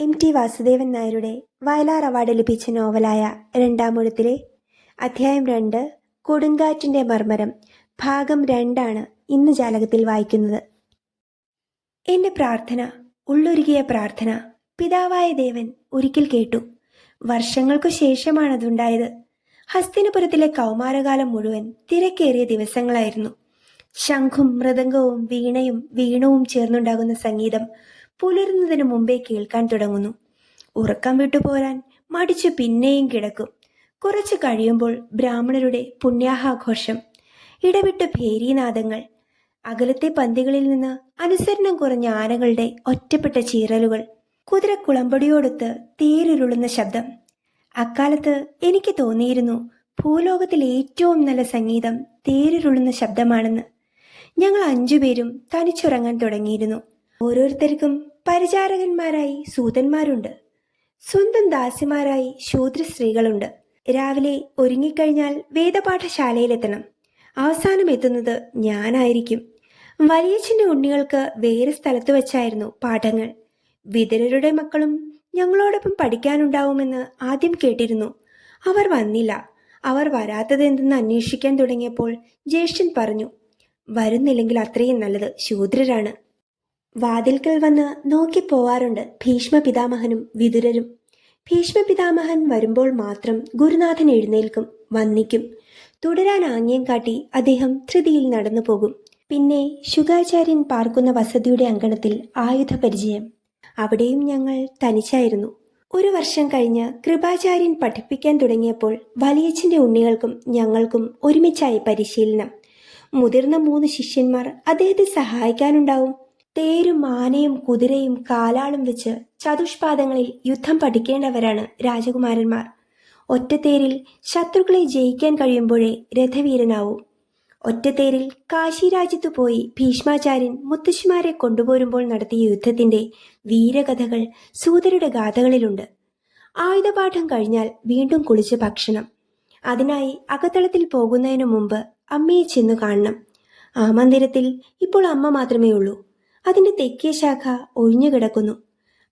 M T Vasudevan നായരുടെ Vayalar award ലഭിച്ച നോവലായ രണ്ടാമൂഴത്തിലെ അധ്യായം രണ്ട് കൊടുങ്കാറ്റിന്റെ മർമ്മരം ഭാഗം രണ്ടാണ് ഇന്ന് ജാലകത്തിൽ വായിക്കുന്നത്. എന്റെ പ്രാർത്ഥന ഉള്ളൊരുകിയ പ്രാർത്ഥന പിതാവായ ദേവൻ ഒരിക്കൽ കേട്ടു. വർഷങ്ങൾക്കു ശേഷമാണതുണ്ടായത് ഹസ്തിനപുരത്തിലെ കൗമാരകാലം മുഴുവൻ തിരക്കേറിയ ദിവസങ്ങളായിരുന്നു. ശംഖും മൃദംഗവും വീണയും വീണവും ചേർന്നുണ്ടാകുന്ന സംഗീതം പുലരുന്നതിനു മുമ്പേ കേൾക്കാൻ തുടങ്ങുന്നു. ഉറക്കം വിട്ടുപോരാൻ മടിച്ച് പിന്നെയും കിടക്കും. കുറച്ച് കഴിയുമ്പോൾ ബ്രാഹ്മണരുടെ പുണ്യാഹാഘോഷം ഇടവിട്ട് ഭേരീനാദങ്ങൾ അകലത്തെ പന്തികളിൽ നിന്ന് അനുസരണം കുറഞ്ഞ ആനകളുടെ ഒറ്റപ്പെട്ട ചീറലുകൾ കുതിര കുളമ്പടിയോടൊത്ത് തേരുരുളുന്ന ശബ്ദം. അക്കാലത്ത് എനിക്ക് തോന്നിയിരുന്നു ഭൂലോകത്തിലെ ഏറ്റവും നല്ല സംഗീതം തേരുരുളുന്ന ശബ്ദമാണെന്ന്. ഞങ്ങൾ അഞ്ചുപേരും തനിച്ചുറങ്ങാൻ തുടങ്ങിയിരുന്നു. ഓരോരുത്തർക്കും പരിചാരകന്മാരായി സൂതന്മാരുണ്ട്. സ്വന്തം ദാസിമാരായി ശൂദ്ര സ്ത്രീകളുണ്ട്. രാവിലെ ഒരുങ്ങിക്കഴിഞ്ഞാൽ വേദപാഠശാലയിലെത്തണം. അവസാനം എത്തുന്നത് ഞാനായിരിക്കും. വലിയച്ഛന്റെ ഉണ്ണികൾക്ക് വേറെ സ്ഥലത്ത് വെച്ചായിരുന്നു പാഠങ്ങൾ. വിതരരുടെ മക്കളും ഞങ്ങളോടൊപ്പം പഠിക്കാനുണ്ടാവുമെന്ന് ആദ്യം കേട്ടിരുന്നു. അവർ വന്നില്ല. അവർ വരാത്തതെന്തെന്ന് അന്വേഷിക്കാൻ തുടങ്ങിയപ്പോൾ ജ്യേഷ്ഠൻ പറഞ്ഞു വരുന്നില്ലെങ്കിൽ അത്രയും നല്ലത് ശൂദ്രരാണ്. വാതിൽക്കൽ വന്ന് നോക്കി പോവാറുണ്ട് ഭീഷ്മ പിതാമഹനും വിതുരരും. ഭീഷ്മ പിതാമഹൻ വരുമ്പോൾ മാത്രം ഗുരുനാഥൻ എഴുന്നേൽക്കും വന്നിക്കും തുടരാൻ ആംഗ്യം കാട്ടി അദ്ദേഹം ധൃതിയിൽ നടന്നു പോകും. പിന്നെ ശുഗാചാര്യൻ പാർക്കുന്ന വസതിയുടെ അങ്കണത്തിൽ ആയുധ പരിചയം അവിടെയും ഞങ്ങൾ തനിച്ചായിരുന്നു. ഒരു വർഷം കഴിഞ്ഞ് കൃപാചാര്യൻ പഠിപ്പിക്കാൻ തുടങ്ങിയപ്പോൾ വലിയച്ഛന്റെ ഉണ്ണികൾക്കും ഞങ്ങൾക്കും ഒരുമിച്ചായി പരിശീലനം. മുതിർന്ന മൂന്ന് ശിഷ്യന്മാർ അദ്ദേഹത്തെ സഹായിക്കാനുണ്ടാവും. തേരും മാനയും കുതിരയും കാലാളും വെച്ച് ചതുഷ്പാദങ്ങളിൽ യുദ്ധം പഠിക്കേണ്ടവരാണ് രാജകുമാരന്മാർ. ഒറ്റത്തേരിൽ ശത്രുക്കളെ ജയിക്കാൻ കഴിയുമ്പോഴേ രഥവീരനാവൂ. ഒറ്റത്തേരിൽ കാശി രാജ്യത്തു പോയി ഭീഷ്മാചാര്യൻ മുത്തശ്ശിമാരെ കൊണ്ടുപോരുമ്പോൾ നടത്തിയ യുദ്ധത്തിന്റെ വീരകഥകൾ സൂതരുടെ ഗാഥകളിലുണ്ട്. ആയുധപാഠം കഴിഞ്ഞാൽ വീണ്ടും കുളിച്ച് ഭക്ഷണം. അതിനായി അകത്തളത്തിൽ പോകുന്നതിനു മുമ്പ് അമ്മയെ ചെന്നു കാണണം. ആ മന്ദിരത്തിൽ ഇപ്പോൾ അമ്മ മാത്രമേ ഉള്ളൂ അതിന്റെ തെക്കേ ശാഖ ഒഴിഞ്ഞുകിടക്കുന്നു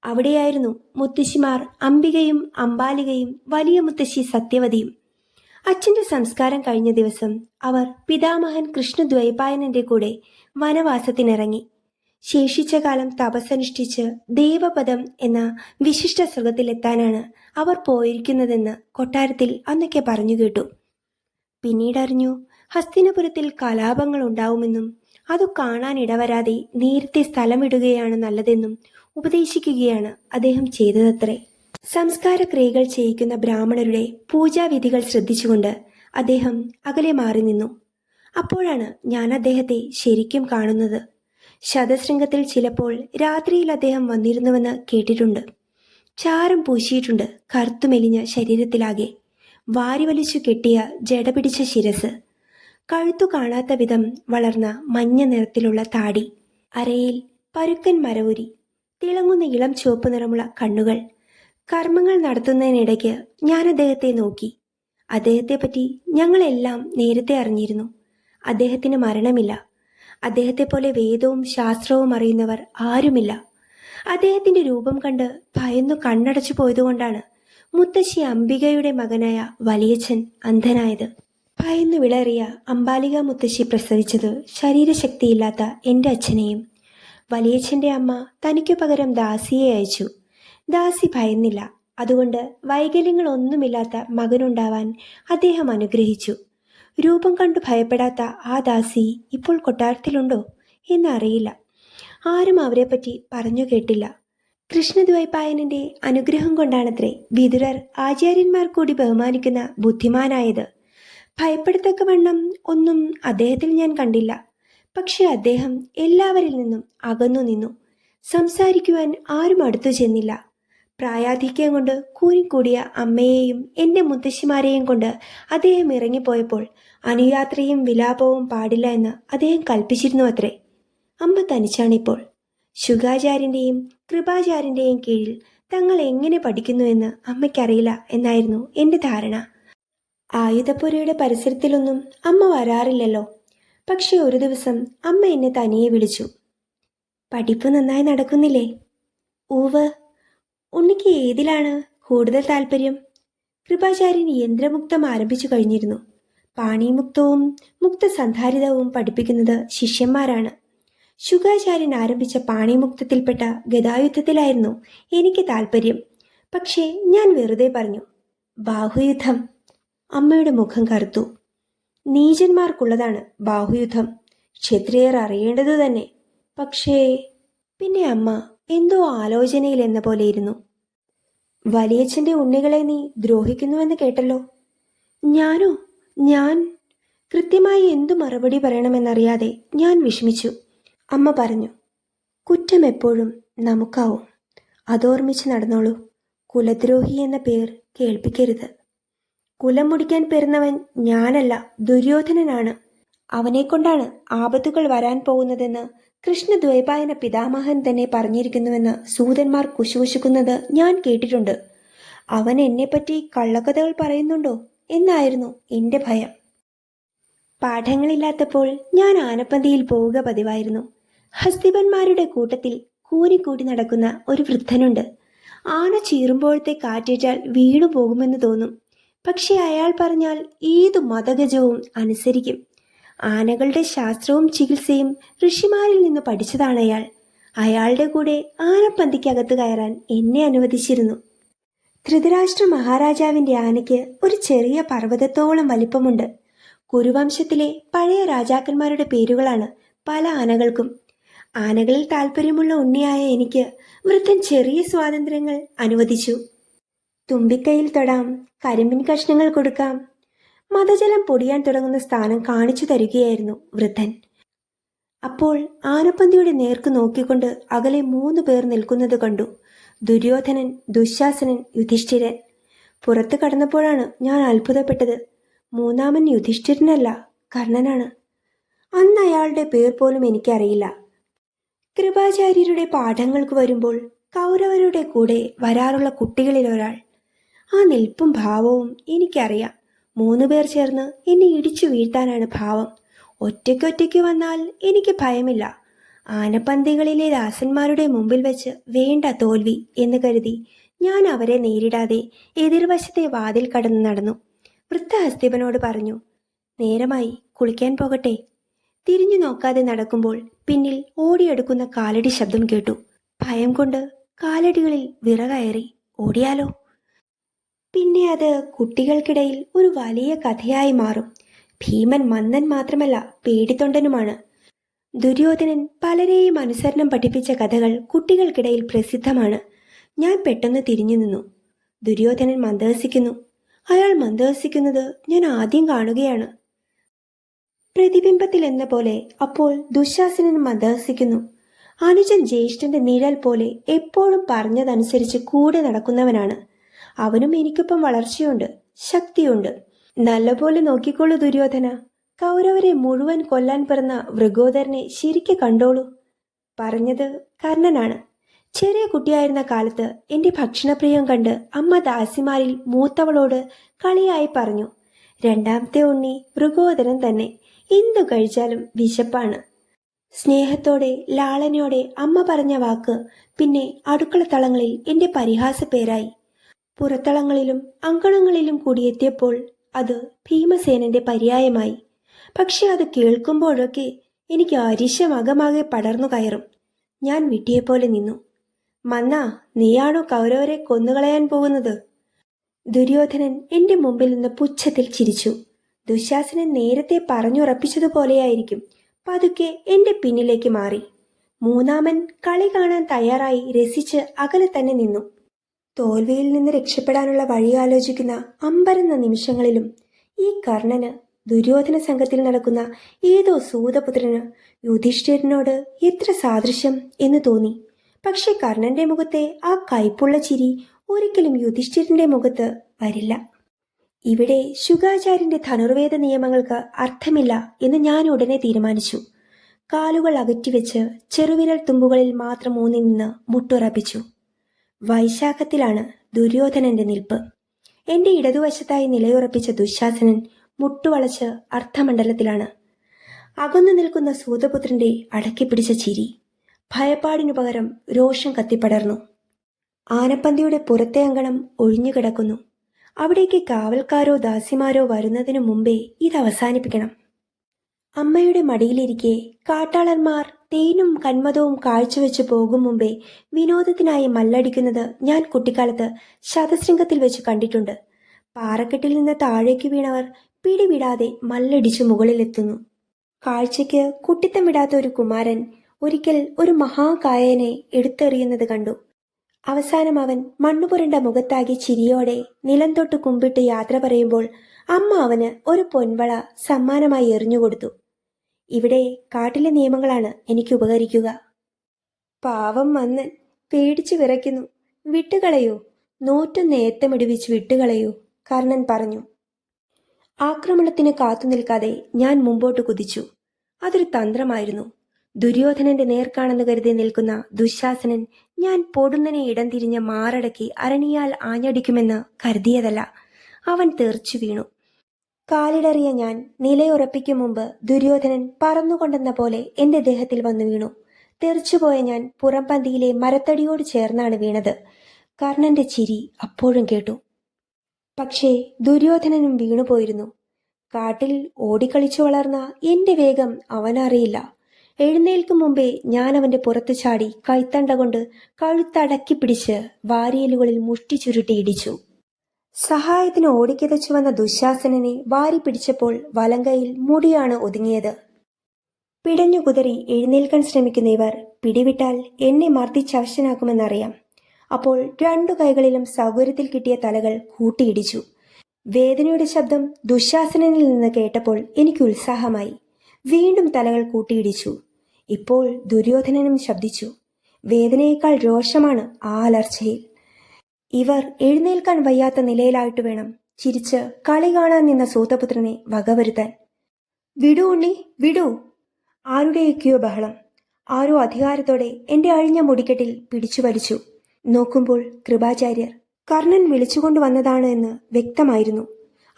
അവിടെയായിരുന്നു മുത്തശ്ശിമാർ അംബികയും അമ്പാലികയും വലിയ മുത്തശ്ശി സത്യവതിയും. അച്ഛന്റെ സംസ്കാരം കഴിഞ്ഞ ദിവസം അവർ പിതാമഹൻ കൃഷ്ണദ്വൈപായനന്റെ കൂടെ വനവാസത്തിനിറങ്ങി. ശേഷിച്ച കാലം തപസ്സനുഷ്ഠിച്ച് ദേവപദം എന്ന വിശിഷ്ട സുഖത്തിലെത്താനാണ് അവർ പോയിരിക്കുന്നതെന്ന് കൊട്ടാരത്തിൽ അന്നൊക്കെ പറഞ്ഞു കേട്ടു. പിന്നീടറിഞ്ഞു ഹസ്തിനപുരത്തിൽ കലാപങ്ങൾ ഉണ്ടാവുമെന്നും അതു കാണാൻ ഇടവരാതെ നേരത്തെ സ്ഥലമിടുകയാണ് നല്ലതെന്നും ഉപദേശിക്കുകയാണ് അദ്ദേഹം ചെയ്തതത്രേ. സംസ്കാര ക്രിയകൾ ചെയ്യിക്കുന്ന ബ്രാഹ്മണരുടെ പൂജാവിധികൾ ശ്രദ്ധിച്ചുകൊണ്ട് അദ്ദേഹം അകലെ മാറി നിന്നു. അപ്പോഴാണ് ഞാൻ അദ്ദേഹത്തെ ശരിക്കും കാണുന്നത്. ശതശൃംഗത്തിൽ ചിലപ്പോൾ രാത്രിയിൽ അദ്ദേഹം വന്നിരുന്നുവെന്ന് കേട്ടിട്ടുണ്ട്. ചാരം പൂശിയിട്ടുണ്ട് കറുത്തുമെലിഞ്ഞ ശരീരത്തിലാകെ. വാരിവലിച്ചു കെട്ടിയ ജടപിടിച്ച ശിരസ്. കഴുത്തു കാണാത്ത വിധം വളർന്ന മഞ്ഞ നിറത്തിലുള്ള താടി അരയിൽ പരുക്കൻ മരവുരി തിളങ്ങുന്ന ഇളം ചുവപ്പ് നിറമുള്ള കണ്ണുകൾ. കർമ്മങ്ങൾ നടത്തുന്നതിനിടയ്ക്ക് ഞാൻ അദ്ദേഹത്തെ നോക്കി. അദ്ദേഹത്തെപ്പറ്റി ഞങ്ങളെല്ലാം നേരത്തെ അറിഞ്ഞിരുന്നു. അദ്ദേഹത്തിന് മരണമില്ല. അദ്ദേഹത്തെ പോലെ വേദവും ശാസ്ത്രവും അറിയുന്നവർ ആരുമില്ല. അദ്ദേഹത്തിന്റെ രൂപം കണ്ട് ഭയന്നു കണ്ണടച്ചു പോയതുകൊണ്ടാണ് മുത്തശ്ശി അംബികയുടെ മകനായ വലിയച്ഛൻ അന്ധനായത്. ഭയന്നു വിളറിയ അംബാലിക മുത്തശ്ശി പ്രസവിച്ചത് ശരീരശക്തിയില്ലാത്ത എന്റെ അച്ഛനെയും. വലിയച്ഛന്റെ അമ്മ തനിക്കു പകരം ദാസിയെ അയച്ചു. ദാസി ഭയന്നില്ല. അതുകൊണ്ട് വൈകല്യങ്ങളൊന്നുമില്ലാത്ത മകനുണ്ടാവാൻ അദ്ദേഹം അനുഗ്രഹിച്ചു. രൂപം കണ്ടു ഭയപ്പെടാത്ത ആ ദാസി ഇപ്പോൾ കൊട്ടാരത്തിലുണ്ടോ എന്നറിയില്ല. ആരും അവരെപ്പറ്റി പറഞ്ഞു കേട്ടില്ല. കൃഷ്ണദ്വൈപായനന്റെ അനുഗ്രഹം കൊണ്ടാണത്രേ വിതുരർ ആചാര്യന്മാർ കൂടി ബഹുമാനിക്കുന്ന ബുദ്ധിമാനായത്. ഭയപ്പെടത്തക്കവണ്ണം ഒന്നും അദ്ദേഹത്തിൽ ഞാൻ കണ്ടില്ല. പക്ഷെ അദ്ദേഹം എല്ലാവരിൽ നിന്നും അകന്നു നിന്നു. സംസാരിക്കുവാൻ ആരും അടുത്തു ചെന്നില്ല. പ്രായാധിക്യം കൊണ്ട് കൂനിക്കൂടിയ അമ്മയെയും എന്റെ മുത്തശ്ശിമാരെയും കൊണ്ട് അദ്ദേഹം ഇറങ്ങിപ്പോയപ്പോൾ അനുയാത്രയും വിലാപവും പാടില്ല എന്ന് അദ്ദേഹം കൽപ്പിച്ചിരുന്നു അത്രേ. അമ്മ തനിച്ചാണിപ്പോൾ. ശുഗാചാര്യന്റെയും കൃപാചാര്യന്റെയും കീഴിൽ തങ്ങൾ എങ്ങനെ പഠിക്കുന്നു പഠിക്കുന്നുവെന്ന് അമ്മയ്ക്കറിയില്ല എന്നായിരുന്നു എന്റെ ധാരണ. ആയുധപ്പുരയുടെ പരിസരത്തിലൊന്നും അമ്മ വരാറില്ലല്ലോ. പക്ഷെ ഒരു ദിവസം അമ്മ എന്നെ തനിയെ വിളിച്ചു. പഠിപ്പ് നന്നായി നടക്കുന്നില്ലേ? ഊവ് ഉണ്ണിക്ക് ഏതിലാണ് കൂടുതൽ താല്പര്യം? കൃപാചാര്യൻ യന്ത്രമുക്തം ആരംഭിച്ചു കഴിഞ്ഞിരുന്നു. പാണിമുക്തവും മുക്തസന്ധാരിതവും പഠിപ്പിക്കുന്നത് ശിഷ്യന്മാരാണ്. ശുഗാചാര്യൻ ആരംഭിച്ച പാണിമുക്തത്തിൽപ്പെട്ട ഗതായുദ്ധത്തിലായിരുന്നു എനിക്ക് താല്പര്യം. പക്ഷേ ഞാൻ വെറുതെ പറഞ്ഞു ബാഹുയുദ്ധം. അമ്മയുടെ മുഖം കറുത്തു. നീചന്മാർക്കുള്ളതാണ് ബാഹുയുദ്ധം. ക്ഷത്രിയർ അറിയേണ്ടതു തന്നെ. പക്ഷേ പിന്നെ അമ്മ എന്തോ ആലോചനയിൽ എന്ന പോലെ ഇരുന്നു. വലിയച്ഛന്റെ ഉണ്ണികളെ നീ ദ്രോഹിക്കുന്നുവെന്ന് കേട്ടല്ലോ. ഞാനോ? ഞാൻ? കൃത്യമായി എന്തു മറുപടി പറയണമെന്നറിയാതെ ഞാൻ വിഷമിച്ചു. അമ്മ പറഞ്ഞു കുറ്റം എപ്പോഴും നമുക്കാവും. അതോർമ്മിച്ച് നടന്നോളൂ. കുലദ്രോഹി എന്ന പേർ കേൾപ്പിക്കരുത്. കുലം മുടിക്കാൻ പെരുന്നവൻ ഞാനല്ല ദുര്യോധനനാണ്. അവനെക്കൊണ്ടാണ് ആപത്തുകൾ വരാൻ പോകുന്നതെന്ന് കൃഷ്ണദ്വൈപായന പിതാമഹൻ തന്നെ പറഞ്ഞിരിക്കുന്നുവെന്ന് സൂതന്മാർ കുശുകുശുക്കുന്നത് ഞാൻ കേട്ടിട്ടുണ്ട്. അവൻ എന്നെപ്പറ്റി കള്ളക്കഥകൾ പറയുന്നുണ്ടോ എന്നായിരുന്നു എന്റെ ഭയം. പാഠങ്ങളില്ലാത്തപ്പോൾ ഞാൻ ആനപ്പന്തിയിൽ പോവുക പതിവായിരുന്നു. ഹസ്തിപന്മാരുടെ കൂട്ടത്തിൽ കൂനിക്കൂടി നടക്കുന്ന ഒരു വൃദ്ധനുണ്ട്. ആന ചീറുമ്പോഴത്തെ കാറ്റേറ്റാൽ വീണു പോകുമെന്ന് തോന്നും. പക്ഷെ അയാൾ പറഞ്ഞാൽ ഏതു മതഗജവും അനുസരിക്കും. ആനകളുടെ ശാസ്ത്രവും ചികിത്സയും ഋഷിമാരിൽ നിന്ന് പഠിച്ചതാണ് അയാൾ. അയാളുടെ കൂടെ ആനപ്പന്തിക്കകത്ത് കയറാൻ എന്നെ അനുവദിച്ചിരുന്നു. ധൃതരാഷ്ട്ര മഹാരാജാവിന്റെ ആനയ്ക്ക് ഒരു ചെറിയ പർവതത്തോളം വലിപ്പമുണ്ട്. കുരുവംശത്തിലെ പഴയ രാജാക്കന്മാരുടെ പേരുകളാണ് പല ആനകൾക്കും. ആനകളിൽ താല്പര്യമുള്ള ഉണ്ണിയായ എനിക്ക് വൃദ്ധൻ ചെറിയ സ്വാതന്ത്ര്യങ്ങൾ അനുവദിച്ചു. തുമ്പിക്കൈയിൽ തൊടാം. കരിമ്പിൻ കഷ്ണങ്ങൾ കൊടുക്കാം. മതജലം പൊടിയാൻ തുടങ്ങുന്ന സ്ഥാനം കാണിച്ചു തരികയായിരുന്നു വൃദ്ധൻ. അപ്പോൾ ആനപ്പന്തിയുടെ നേർക്ക് നോക്കിക്കൊണ്ട് അകലെ മൂന്ന് പേർ നിൽക്കുന്നത് കണ്ടു. ദുര്യോധനൻ ദുശാസനൻ യുധിഷ്ഠിരൻ. പുറത്തു കടന്നപ്പോഴാണ് ഞാൻ അത്ഭുതപ്പെട്ടത്. മൂന്നാമൻ യുധിഷ്ഠിരനല്ല കർണനാണ്. അന്ന് അയാളുടെ പേർ പോലും എനിക്കറിയില്ല. കൃപാചാര്യരുടെ പാഠങ്ങൾക്ക് വരുമ്പോൾ കൗരവരുടെ കൂടെ വരാറുള്ള കുട്ടികളിൽ ഒരാൾ. ആ നിൽപ്പും ഭാവവും എനിക്കറിയാം. മൂന്ന് പേർ ചേർന്ന് എന്നെ ഇടിച്ചു വീഴ്ത്താനാണ് ഭാവം. ഒറ്റയ്ക്കൊറ്റയ്ക്ക് വന്നാൽ എനിക്ക് ഭയമില്ല. ആനപ്പന്തികളിലെ ദാസന്മാരുടെ മുമ്പിൽ വെച്ച് വേണ്ട തോൽവി എന്ന് കരുതി ഞാൻ അവരെ നേരിടാതെ എതിർവശത്തെ വാതിൽ കടന്നു നടന്നു. വൃദ്ധഹസ്തിപനോട് പറഞ്ഞു നേരമായി കുളിക്കാൻ പോകട്ടെ. തിരിഞ്ഞു നോക്കാതെ നടക്കുമ്പോൾ പിന്നിൽ ഓടിയെടുക്കുന്ന കാലടി ശബ്ദം കേട്ടു. ഭയം കൊണ്ട് കാലടികളിൽ വിറകയറി. ഓടിയാലോ? പിന്നെ അത് കുട്ടികൾക്കിടയിൽ ഒരു വലിയ കഥയായി മാറും. ഭീമൻ മന്ദൻ മാത്രമല്ല പേടിത്തൊണ്ടനുമാണ്. ദുര്യോധനൻ പലരെയും അനുസരണം പഠിപ്പിച്ച കഥകൾ കുട്ടികൾക്കിടയിൽ പ്രസിദ്ധമാണ്. ഞാൻ പെട്ടെന്ന് തിരിഞ്ഞു നിന്നു. ദുര്യോധനൻ മന്ദഹസിക്കുന്നു. അയാൾ മന്ദഹസിക്കുന്നത് ഞാൻ ആദ്യം കാണുകയാണ്. പ്രതിബിംബത്തിൽ എന്ന പോലെ അപ്പോൾ ദുശാസനൻ മന്ദഹസിക്കുന്നു. അനുജൻ ജ്യേഷ്ഠന്റെ നിഴൽ പോലെ എപ്പോഴും പറഞ്ഞതനുസരിച്ച് കൂടെ നടക്കുന്നവനാണ്. അവനും എനിക്കൊപ്പം വളർച്ചയുണ്ട് ശക്തിയുണ്ട്. നല്ലപോലെ നോക്കിക്കോളൂ ദുര്യോധന. കൗരവരെ മുഴുവൻ കൊല്ലാൻ പിറന്ന വൃഗോധരനെ ശരിക്ക് കണ്ടോളൂ. പറഞ്ഞത് കർണനാണ്. ചെറിയ കുട്ടിയായിരുന്ന കാലത്ത് എന്റെ ഭക്ഷണപ്രിയം കണ്ട് അമ്മ ദാസിമാരിൽ മൂത്തവളോട് കളിയായി പറഞ്ഞു രണ്ടാമത്തെ ഉണ്ണി മൃഗോദരൻ തന്നെ. എന്തു കഴിച്ചാലും വിശപ്പാണ്. സ്നേഹത്തോടെ ലാളനയോടെ അമ്മ പറഞ്ഞ വാക്ക് പിന്നെ അടുക്കള തളങ്ങളിൽ എന്റെ പരിഹാസ പേരായി പുറത്തളങ്ങളിലും അങ്കണങ്ങളിലും കൂടിയെത്തിയപ്പോൾ അത് ഭീമസേനന്റെ പര്യായമായി. പക്ഷെ അത് കേൾക്കുമ്പോഴൊക്കെ എനിക്ക് അരിശമകമാകെ പടർന്നു കയറും. ഞാൻ വിട്ടിയെപ്പോലെ നിന്നു. മന്ന നീയാണോ കൗരവരെ കൊന്നുകളയാൻ പോകുന്നത്? ദുര്യോധനൻ എന്റെ മുമ്പിൽ നിന്ന് പുച്ഛത്തിൽ ചിരിച്ചു. ദുശാസനൻ നേരത്തെ പറഞ്ഞുറപ്പിച്ചതുപോലെയായിരിക്കും. പതുക്കെ എന്റെ പിന്നിലേക്ക് മാറി. മൂന്നാമൻ കളി കാണാൻ തയ്യാറായി രസിച്ച് അകലെ തന്നെ നിന്നു. തോൽവിയിൽ നിന്ന് രക്ഷപ്പെടാനുള്ള വഴി ആലോചിക്കുന്ന അമ്പരന്ന നിമിഷങ്ങളിലും ഈ കർണന് ദുര്യോധന സംഘത്തിൽ നടക്കുന്ന ഏതോ സൂതപുത്രന് യുധിഷ്ഠിരനോട് എത്ര സാദൃശ്യം എന്ന് തോന്നി. പക്ഷെ കർണന്റെ മുഖത്തെ ആ കയ്പുള്ള ചിരി ഒരിക്കലും യുധിഷ്ഠിരന്റെ മുഖത്ത് വരില്ല. ഇവിടെ ശുഗാചാര്യന്റെ ധനുർവേദ നിയമങ്ങൾക്ക് അർത്ഥമില്ല എന്ന് ഞാൻ ഉടനെ തീരുമാനിച്ചു. കാലുകൾ അകറ്റിവെച്ച് ചെറുവിരൽ തുമ്പുകളിൽ മാത്രം ഊന്നി നിന്ന് മുട്ടുറപ്പിച്ചു. വൈശാഖത്തിലാണ് ദുര്യോധനന്റെ നിൽപ്പ്. എന്റെ ഇടതുവശത്തായി നിലയുറപ്പിച്ച ദുശാസനൻ മുട്ടുവളച്ച് അർത്ഥമണ്ഡലത്തിലാണ് അകന്നു നിൽക്കുന്ന സൂതപുത്രന്റെ അടക്കിപ്പിടിച്ച ചിരി. ഭയപ്പാടിനു പകരം രോഷം കത്തിപ്പടർന്നു. ആനപ്പന്തിയുടെ പുറത്തെ അങ്കണം ഒഴിഞ്ഞുകിടക്കുന്നു അവിടേക്ക് കാവൽക്കാരോ ദാസിമാരോ വരുന്നതിനു മുമ്പേ ഇത് അവസാനിപ്പിക്കണം അമ്മയുടെ മടിയിലിരിക്കെ കാട്ടാളന്മാർ തേനും കന്മതവും കാഴ്ചവെച്ച് പോകും മുമ്പേ വിനോദത്തിനായി മല്ലടിക്കുന്നത് ഞാൻ കുട്ടിക്കാലത്ത് ശതശൃംഗത്തിൽ വെച്ച് കണ്ടിട്ടുണ്ട്. പാറക്കെട്ടിൽ നിന്ന് താഴേക്ക് വീണവർ പിടിവിടാതെ മല്ലടിച്ചു മുകളിലെത്തുന്നു. കാഴ്ചയ്ക്ക് കുട്ടിത്തമിടാത്ത ഒരു കുമാരൻ ഒരിക്കൽ ഒരു മഹാകായനെ എടുത്തെറിയുന്നത് കണ്ടു. അവസാനം അവൻ മണ്ണുപുരണ്ട മുഖത്താകെ ചിരിയോടെ നിലം തൊട്ട് കുമ്പിട്ട് യാത്ര പറയുമ്പോൾ അമ്മ അവന് ഒരു പൊൻവള സമ്മാനമായി എറിഞ്ഞുകൊടുത്തു. ഇവിടെ കാട്ടിലെ നിയമങ്ങളാണ് എനിക്ക് ഉപകരിക്കുക. പാവം മന്നൻ പേടിച്ചു വിറയ്ക്കുന്നു. വിട്ടുകളയൂ. നോറ്റു നേത്തമിടിവിച്ച് വിട്ടുകളയൂ കർണൻ പറഞ്ഞു. ആക്രമണത്തിന് കാത്തു നിൽക്കാതെ ഞാൻ മുമ്പോട്ട് കുതിച്ചു. അതൊരു തന്ത്രമായിരുന്നു. ദുര്യോധനന്റെ നേർക്കാണെന്ന് കരുതി നിൽക്കുന്ന ദുശാസനൻ ഞാൻ പൊടുന്നനെ ഇടം തിരിഞ്ഞ് മാറടക്കി അരണിയാൽ ആഞ്ഞടിക്കുമെന്ന് കരുതിയതല്ല. അവൻ തെറിച്ചു വീണു. കാലിടറിയ ഞാൻ നിലയുറപ്പിക്കും മുമ്പ് ദുര്യോധനൻ പറന്നുകൊണ്ടെന്ന പോലെ എന്റെ ദേഹത്തിൽ വന്നു വീണു. തെറിച്ചുപോയ ഞാൻ പുറംപന്തിയിലെ മരത്തടിയോട് ചേർന്നാണ് വീണത്. കർണന്റെ ചിരി അപ്പോഴും കേട്ടു. പക്ഷേ ദുര്യോധനനും വീണുപോയിരുന്നു. കാട്ടിൽ ഓടിക്കളിച്ചു വളർന്ന എന്റെ വേഗം അവനറിയില്ല. എഴുന്നേൽക്കും മുമ്പേ ഞാൻ അവന്റെ പുറത്തു ചാടി കൈത്തണ്ട കൊണ്ട് കഴുത്തടക്കി പിടിച്ച് വാരിയലുകളിൽ മുഷ്ടി ചുരുട്ടി ഇടിച്ചു. സഹായത്തിന് ഓടിക്കിതച്ചു വന്ന ദുശാസനനെ വാരി പിടിച്ചപ്പോൾ വലങ്കയിൽ മുടിയാണ് ഒതുങ്ങിയത്. പിടഞ്ഞു കുതറി എഴുന്നേൽക്കാൻ ശ്രമിക്കുന്ന ഇവർ പിടിവിട്ടാൽ എന്നെ മർദ്ദിച്ചവശനാക്കുമെന്നറിയാം അപ്പോൾ രണ്ടു കൈകളിലും സൗകര്യത്തിൽ കിട്ടിയ തലകൾ കൂട്ടിയിടിച്ചു വേദനയുടെ ശബ്ദം ദുശാസനനിൽ നിന്ന് കേട്ടപ്പോൾ എനിക്ക് ഉത്സാഹമായി. വീണ്ടും തലകൾ കൂട്ടിയിടിച്ചു ഇപ്പോൾ ദുര്യോധനനും ശബ്ദിച്ചു വേദനയേക്കാൾ രോഷമാണ് ആ അലർച്ചയിൽ. ഇവർ എഴുന്നേൽക്കാൻ വയ്യാത്ത നിലയിലായിട്ട് വേണം ചിരിച്ച് കളി കാണാൻ നിന്ന സൂതപുത്രനെ വകവരുത്താൻ. വിടു ഉണ്ണി വിടു. ആരുടെയൊക്കെയോ ബഹളം. ആരോ അധികാരത്തോടെ എന്റെ അഴിഞ്ഞ മുടിക്കെട്ടിൽ പിടിച്ചു വലിച്ചു. നോക്കുമ്പോൾ കൃപാചാര്യർ കർണൻ വിളിച്ചുകൊണ്ടുവന്നതാണ് എന്ന് വ്യക്തമായിരുന്നു.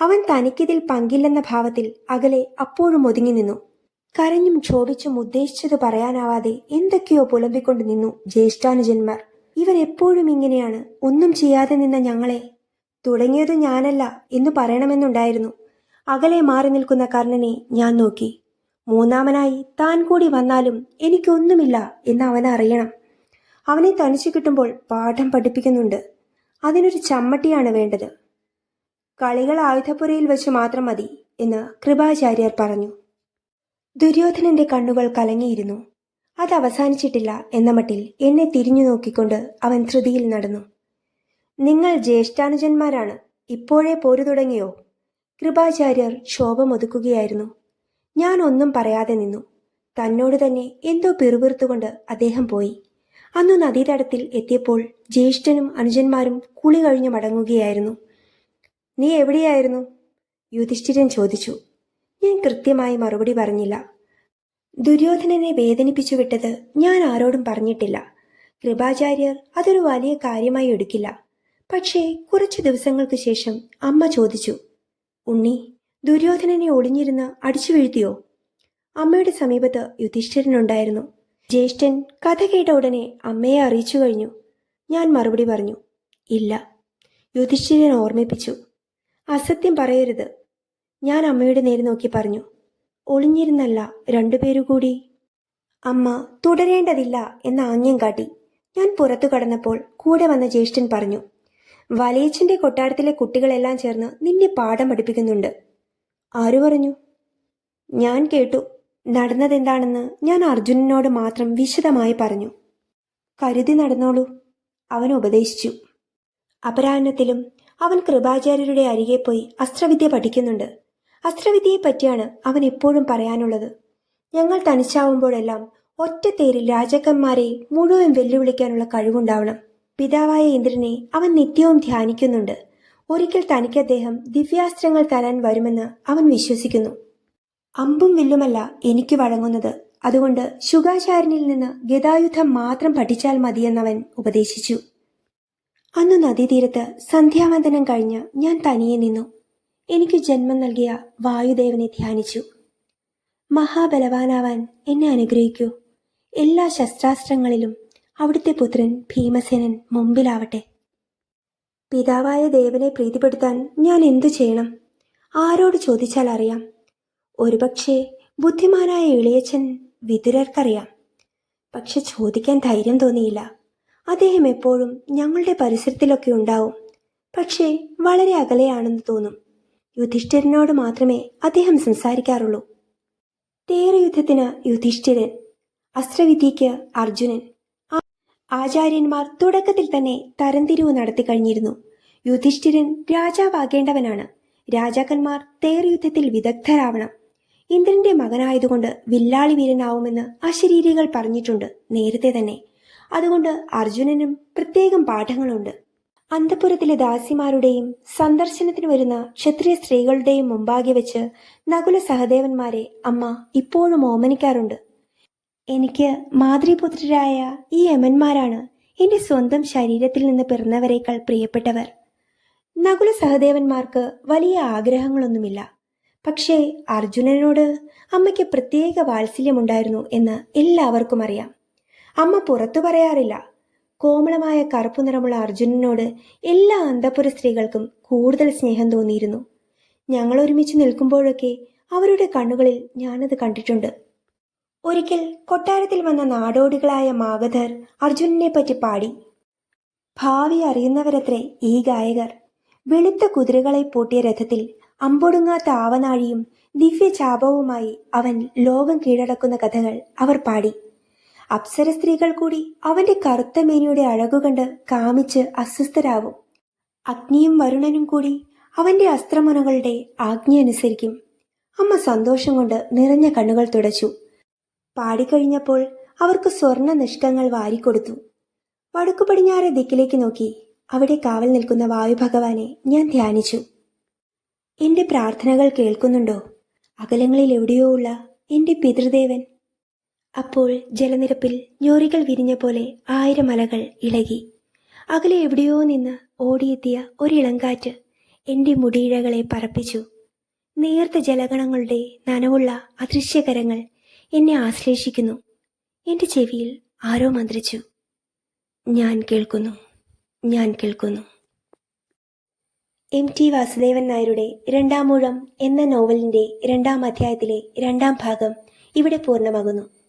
അവൻ തനിക്കിതിൽ പങ്കില്ലെന്ന ഭാവത്തിൽ അകലെ അപ്പോഴും ഒതുങ്ങി നിന്നു. കരഞ്ഞും ക്ഷോഭിച്ചും ഉദ്ദേശിച്ചത് പറയാനാവാതെ എന്തൊക്കെയോ പുലമ്പിക്കൊണ്ട് നിന്നു ജ്യേഷ്ഠാനുജന്മാർ. ഇവർ എപ്പോഴും ഇങ്ങനെയാണ് ഒന്നും ചെയ്യാതെ നിന്ന ഞങ്ങളെ. തുടങ്ങിയത് ഞാനല്ല എന്ന് പറയണമെന്നുണ്ടായിരുന്നു. അകലെ മാറി നിൽക്കുന്ന കർണനെ ഞാൻ നോക്കി. മൂന്നാമനായി താൻ കൂടി വന്നാലും എനിക്കൊന്നുമില്ല എന്ന് അവൻ അറിയണം. അവനെ തനിച്ചു കിട്ടുമ്പോൾ പാഠം പഠിപ്പിക്കുന്നുണ്ട്. അതിനൊരു ചമ്മട്ടിയാണ് വേണ്ടത്. കളികൾ ആയുധപ്പുരയിൽ വെച്ച് മാത്രം മതി എന്ന് കൃപാചാര്യർ പറഞ്ഞു. ദുര്യോധനന്റെ കണ്ണുകൾ കലങ്ങിയിരുന്നു. അത് അവസാനിച്ചിട്ടില്ല എന്ന മട്ടിൽ എന്നെ തിരിഞ്ഞു നോക്കിക്കൊണ്ട് അവൻ ധൃതിയിൽ നടന്നു. നിങ്ങൾ ജ്യേഷ്ഠാനുജന്മാരാണ്. ഇപ്പോഴേ പോരു തുടങ്ങിയോ? കൃപാചാര്യർ ശോഭമൊതുക്കുകയായിരുന്നു. ഞാൻ ഒന്നും പറയാതെ നിന്നു. തന്നോട് തന്നെ എന്തോ പിറുപിറുത്തുകൊണ്ട് അദ്ദേഹം പോയി. അന്നു നദീതടത്തിൽ എത്തിയപ്പോൾ ജ്യേഷ്ഠനും അനുജന്മാരും കുളി കഴിഞ്ഞു മടങ്ങുകയായിരുന്നു. നീ എവിടെയായിരുന്നു? യുധിഷ്ഠിരൻ ചോദിച്ചു. ഞാൻ കൃത്യമായി മറുപടി പറഞ്ഞില്ല. ദുര്യോധനനെ വേദനിപ്പിച്ചു വിട്ടത് ഞാൻ ആരോടും പറഞ്ഞിട്ടില്ല. കൃപാചാര്യർ അതൊരു വലിയ കാര്യമായി എടുക്കില്ല. പക്ഷേ കുറച്ചു ദിവസങ്ങൾക്ക് ശേഷം അമ്മ ചോദിച്ചു ഉണ്ണി ദുര്യോധനനെ ഒളിഞ്ഞിരുന്ന് അടിച്ചു വീഴ്ത്തിയോ? അമ്മയുടെ സമീപത്ത് യുധിഷ്ഠിരനുണ്ടായിരുന്നു. ജ്യേഷ്ഠൻ കഥ കേട്ട ഉടനെ അമ്മയെ അറിയിച്ചു കഴിഞ്ഞു. ഞാൻ മറുപടി പറഞ്ഞു ഇല്ല. യുധിഷ്ഠിരൻ ഓർമ്മിപ്പിച്ചു അസത്യം പറയരുത്. ഞാൻ അമ്മയുടെ നേരെ നോക്കി പറഞ്ഞു ഒളിഞ്ഞിരുന്നല്ല രണ്ടുപേരു കൂടി. അമ്മ തുടരേണ്ടതില്ല എന്ന ആംഗ്യം കാട്ടി ഞാൻ പുറത്തു കടന്നപ്പോൾ കൂടെ വന്ന ജ്യേഷ്ഠൻ പറഞ്ഞു വലയച്ചന്റെ കൊട്ടാരത്തിലെ കുട്ടികളെല്ലാം ചേർന്ന് നിന്നെ പാഠം പഠിപ്പിക്കുന്നുണ്ട്. ആരു പറഞ്ഞു? ഞാൻ കേട്ടു. നടന്നതെന്താണെന്ന് ഞാൻ അർജുനനോട് മാത്രം വിശദമായി പറഞ്ഞു. കരുതി നടന്നോളൂ. അവൻ ഉപദേശിച്ചു. അപരാഹ്നത്തിലും അവൻ കൃപാചാര്യരുടെ അരികെ പോയി അസ്ത്രവിദ്യ പഠിക്കുന്നുണ്ട്. അസ്ത്രവിദ്യയെ പറ്റിയാണ് അവൻ എപ്പോഴും പറയാനുള്ളത്. ഞങ്ങൾ തനിച്ചാവുമ്പോഴെല്ലാം ഒറ്റത്തേരിൽ രാജാക്കന്മാരെ മുഴുവൻ വെല്ലുവിളിക്കാനുള്ള കഴിവുണ്ടാവണം. പിതാവായ ഇന്ദ്രനെ അവൻ നിത്യവും ധ്യാനിക്കുന്നുണ്ട്. ഒരിക്കൽ തനിക്ക് അദ്ദേഹം ദിവ്യാസ്ത്രങ്ങൾ തരാൻ വരുമെന്ന് അവൻ വിശ്വസിക്കുന്നു. അമ്പും വില്ലുമല്ല എനിക്ക് വഴങ്ങുന്നത്. അതുകൊണ്ട് ശുഗാചാര്യനിൽ നിന്ന് ഗതായുധം മാത്രം പഠിച്ചാൽ മതിയെന്നവൻ ഉപദേശിച്ചു. അന്ന് നദീതീരത്ത് സന്ധ്യാവന്ദനം കഴിഞ്ഞ് ഞാൻ തനിയെ നിന്നു. എനിക്ക് ജന്മം നൽകിയ വായുദേവനെ ധ്യാനിച്ചു. മഹാബലവാനാവാൻ എന്നെ അനുഗ്രഹിക്കൂ. എല്ലാ ശസ്ത്രാസ്ത്രങ്ങളിലും അവിടുത്തെ പുത്രൻ ഭീമസേനൻ മുമ്പിലാവട്ടെ. പിതാവായ ദേവനെ പ്രീതിപ്പെടുത്താൻ ഞാൻ എന്തു ചെയ്യണം? ആരോട് ചോദിച്ചാൽ അറിയാം. ഒരുപക്ഷെ ബുദ്ധിമാനായ ഇളിയച്ചൻ വിതുരർക്കറിയാം. പക്ഷെ ചോദിക്കാൻ ധൈര്യം തോന്നിയില്ല. അദ്ദേഹം എപ്പോഴും ഞങ്ങളുടെ പരിസരത്തിലൊക്കെ ഉണ്ടാവും. പക്ഷേ വളരെ അകലെയാണെന്ന് തോന്നും. യുധിഷ്ഠിരനോട് മാത്രമേ അദ്ദേഹം സംസാരിക്കാറുള്ളൂ. തേറുയുദ്ധത്തിന് യുധിഷ്ഠിരൻ അസ്ത്രവിദ്യയ്ക്ക് അർജുനൻ ആചാര്യന്മാർ തുടക്കത്തിൽ തന്നെ തരംതിരിവ് നടത്തി കഴിഞ്ഞിരുന്നു. യുധിഷ്ഠിരൻ രാജാവാകേണ്ടവനാണ്. രാജാക്കന്മാർ തേർയുദ്ധത്തിൽ വിദഗ്ധരാവണം. ഇന്ദ്രന്റെ മകനായതുകൊണ്ട് വില്ലാളി വീരനാവുമെന്ന് അശരീരികൾ പറഞ്ഞിട്ടുണ്ട് നേരത്തെ തന്നെ. അതുകൊണ്ട് അർജുനനും പ്രത്യേകം പാഠങ്ങളുണ്ട്. അന്തപുരത്തിലെ ദാസിമാരുടെയും സന്ദർശനത്തിന് വരുന്ന ക്ഷത്രിയ സ്ത്രീകളുടെയും മുമ്പാകെ വെച്ച് നകുല സഹദേവന്മാരെ അമ്മ ഇപ്പോഴും ഓമനിക്കാറുണ്ട്. എനിക്ക് മാതൃപുത്രരായ ഈ യമന്മാരാണ് എന്റെ സ്വന്തം ശരീരത്തിൽ നിന്ന് പിറന്നവരെക്കാൾ പ്രിയപ്പെട്ടവർ. നകുല സഹദേവന്മാർക്ക് വലിയ ആഗ്രഹങ്ങളൊന്നുമില്ല. പക്ഷേ അർജുനനോട് അമ്മയ്ക്ക് പ്രത്യേക വാത്സല്യമുണ്ടായിരുന്നു എന്ന് എല്ലാവർക്കും അറിയാം. അമ്മ പുറത്തു പറയാറില്ല. കോമളമായ കറുപ്പു നിറമുള്ള അർജുനനോട് എല്ലാ അന്തപുര സ്ത്രീകൾക്കും കൂടുതൽ സ്നേഹം തോന്നിയിരുന്നു. ഞങ്ങൾ ഒരുമിച്ച് നിൽക്കുമ്പോഴൊക്കെ അവരുടെ കണ്ണുകളിൽ ഞാനത് കണ്ടിട്ടുണ്ട്. ഒരിക്കൽ കൊട്ടാരത്തിൽ വന്ന നാടോടികളായ മാഗധർ അർജുനനെ പറ്റി പാടി. ഭാവി അറിയുന്നവരത്രേ ഈ ഗായകർ. വെളുത്ത കുതിരകളെ പൂട്ടിയ രഥത്തിൽ അമ്പൊടുങ്ങാത്ത ആവനാഴിയും ദിവ്യ ദിവ്യചാപവുമായി അവൻ ലോകം കീഴടക്കുന്ന കഥകൾ അവർ പാടി. അപ്സര സ്ത്രീകൾ കൂടി അവന്റെ കറുത്ത മേനിയുടെ അഴകുകണ്ട് കാമിച്ച് അസ്വസ്ഥരാവും. അഗ്നിയും വരുണനും കൂടി അവന്റെ അസ്ത്രമുനകളുടെ ആജ്ഞ അനുസരിക്കും. അമ്മ സന്തോഷം കൊണ്ട് നിറഞ്ഞ കണ്ണുകൾ തുടച്ചു. പാടിക്കഴിഞ്ഞപ്പോൾ അവർക്ക് സ്വർണ നിഷ്കങ്ങൾ വാരിക്കൊടുത്തു. വടക്കു പടിഞ്ഞാറ് ദിക്കിലേക്ക് നോക്കി അവിടെ കാവൽ നിൽക്കുന്ന വായു ഭഗവാനെ ഞാൻ ധ്യാനിച്ചു. എന്റെ പ്രാർത്ഥനകൾ കേൾക്കുന്നുണ്ടോ? അകലങ്ങളിൽ എവിടെയോ ഉള്ള എന്റെ പിതൃദേവൻ അപ്പോൾ ജലനിരപ്പിൽ ഞൊറികൾ വിരിഞ്ഞ പോലെ ആയിരം അലകൾ ഇളകി. അകലെ എവിടെയോ നിന്ന് ഓടിയെത്തിയ ഒരിളങ്കാറ്റ് എന്റെ മുടിയിഴകളെ പറപ്പിച്ചു. നേർത്ത ജലഗണങ്ങളുടെ നനവുള്ള അദൃശ്യകരങ്ങൾ എന്നെ ആശ്ലേഷിക്കുന്നു. എന്റെ ചെവിയിൽ ആരോ മന്ത്രിച്ചു. ഞാൻ കേൾക്കുന്നു ഞാൻ കേൾക്കുന്നു. എം ടി വാസുദേവൻ നായരുടെ രണ്ടാം മൂഴം എന്ന നോവലിന്റെ രണ്ടാം അധ്യായത്തിലെ രണ്ടാം ഭാഗം ഇവിടെ പൂർണമാകുന്നു.